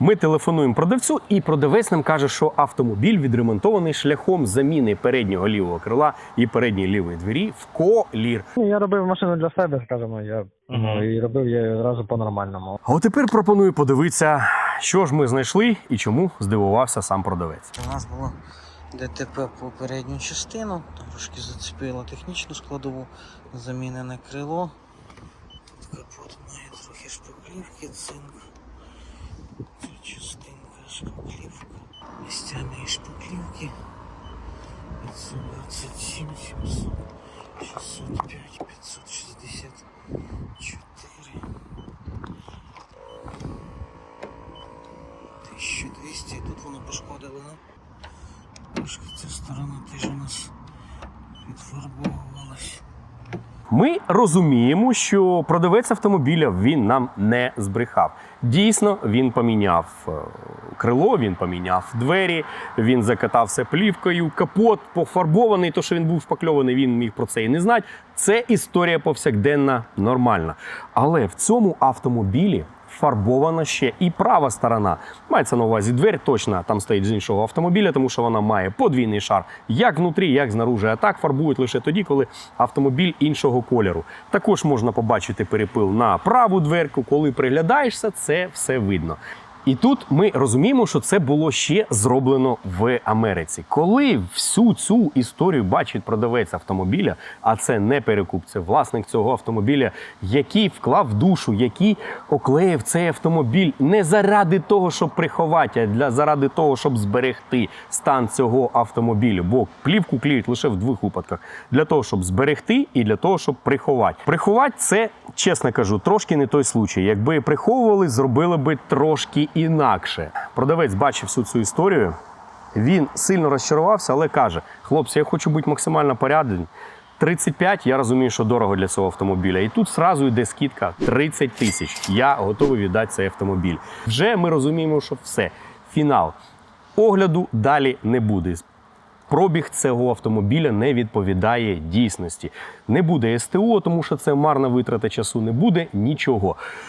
Ми телефонуємо продавцю, і продавець нам каже, що автомобіль відремонтований шляхом заміни переднього лівого крила і передньої лівої двері в колір. Я робив машину для себе, скажімо, я ну, і робив я її одразу по-нормальному. А от тепер пропоную подивитися, що ж ми знайшли і чому здивувався сам продавець. У нас було ДТП по передню частину, трошки зацепило технічну складову, замінене крило. Капот має трохи шпаклівки, цинк. Шпаклівка. Місцями і шпаклівки. 527, 700, 605, 564. 1200, тут воно пошкодило, да? Трошки ця сторона теж у нас відфарбовувалась. Ми розуміємо, що продавець автомобіля він нам не збрехав. Дійсно, він поміняв е, крило, він поміняв двері, він закатав все плівкою, капот пофарбований, то що він був шпакльований, він міг про це і не знати. Це історія повсякденна, нормальна. Але в цьому автомобілі фарбована ще і права сторона. Мається на увазі двері точно там стоїть з іншого автомобіля, тому що вона має подвійний шар як внутрі, як знаружи. А так фарбують лише тоді, коли автомобіль іншого кольору. Також можна побачити перепил на праву дверку. Коли приглядаєшся, це все видно. І тут ми розуміємо, що це було ще зроблено в Америці. Коли всю цю історію бачить продавець автомобіля, а це не перекуп, це власник цього автомобіля, який вклав душу, який оклеїв цей автомобіль не заради того, щоб приховати, а для заради того, щоб зберегти стан цього автомобіля. Бо плівку клеють лише в двох випадках: для того, щоб зберегти, і для того, щоб приховати. Приховати це, чесно кажу, трошки не той случай. Якби приховували, зробили би трошки інакше. Продавець бачив всю цю історію. Він сильно розчарувався, але каже: хлопці, я хочу бути максимально порядний. 35, я розумію, що дорого для цього автомобіля. І тут зразу йде скидка 30 тисяч. Я готовий віддати цей автомобіль. Вже ми розуміємо, що все. Фінал. Огляду далі не буде. Пробіг цього автомобіля не відповідає дійсності. Не буде СТО, тому що це марна витрата часу, не буде нічого.